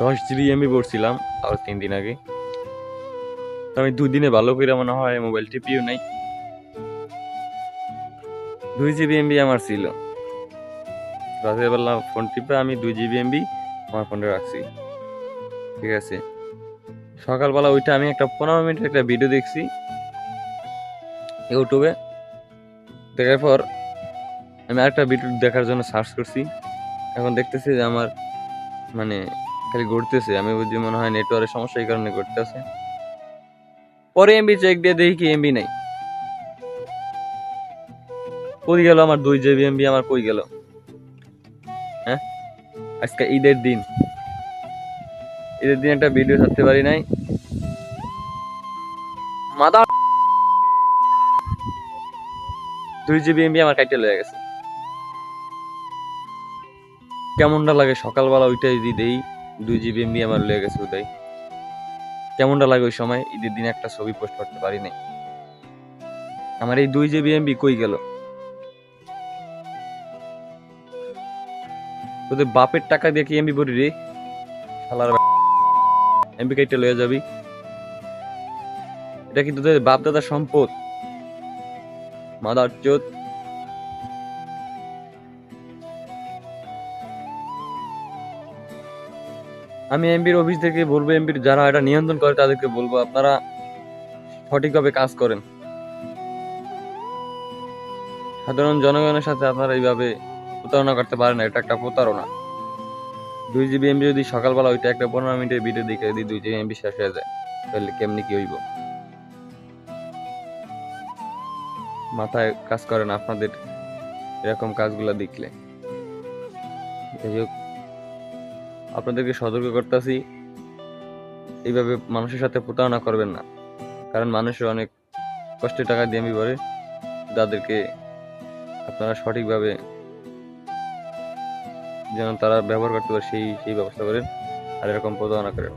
দশ GB MB পড়ছিলাম, আর তিন দিন আগে। তো আমি দুদিনে ভালো করে মনে হয় মোবাইল টিপিও নাই। দুই জিবি এমবি আমার ছিল। রাতের বেলা ফোন টিপে আমি দুই জিবি এমবি আমার ফোনে রাখছি। ঠিক আছে? সকালবেলা ওইটা আমি একটা পনেরো মিনিটের একটা ভিডিও দেখছি ইউটিউবে। দেখার পর আমি আরেকটা ভিডিও দেখার জন্য সার্চ করছি। এখন দেখতেছি যে আমার মানে খালি ঘুরতেছে। আমি বুঝি মনে হয় নেটওয়ার্কের সমস্যা এই কারণে ঘুরতেছে। পরে এমবি চেক দিয়ে দেখি কি এমবি নাই। কই গেল আমার দুই জিবি এমবি আমার কই গেল? হ্যাঁ? আজকে ঈদের দিন। ঈদের দিন একটা ভিডিও ছাড়তে পারি নাই। মাদা দুই জিবি এমবি আমার কাইটে লয়ে গেছে। কেমনটা লাগে সকালবেলা ওইটাই যদি দেই। দুই জিবি এমবি আমার লেগে গেছে ওটাই কেমনটা লাগে ওই সময়? ঈদের দিন একটা ছবি পোস্ট করতে পারি নাই। আমার এই দুই জিবি এমবি কই গেল? তোদের বাপের টাকা দিয়ে কি এমবি ভরি রে? শালার এমবি কাইটে লয়ে যাবি। এটা কি তোদের বাপ দাদার সম্পদ? মাদার চোদ। আমি এমবির অফিস থেকে বলব, এমবির যারা এটা নিয়ন্ত্রণ করে তাদেরকে বলব, আপনারা সঠিকভাবে কাজ করেন। সাধারণ জনগণের সাথে আপনারা এইভাবে প্রতারণা করতে পারেন এটা একটা প্রতারণা। দুই জিবি এমবি যদি সকালবেলা ওইটা একটা পনেরো মিনিটের ভিডিও দেখে যদি দুই জিবি এমবি শেষ হয়ে যায়, তাহলে কেমনি কি হইব? মাথায় কাজ করে না আপনাদের এরকম কাজগুলো দেখলে। যাই হোক আপনাদেরকে সতর্ক করতেছি। এইভাবে মানুষের সাথে প্রতারণা করবেন না। কারণ মানুষের অনেক কষ্টের টাকা দিয়ে আমি পরে তাদেরকে আপনারা সঠিকভাবে যেন তারা ব্যবহার করতে পারে সেই সেই ব্যবস্থা করেন। আর এরকম প্রতারণা করেন।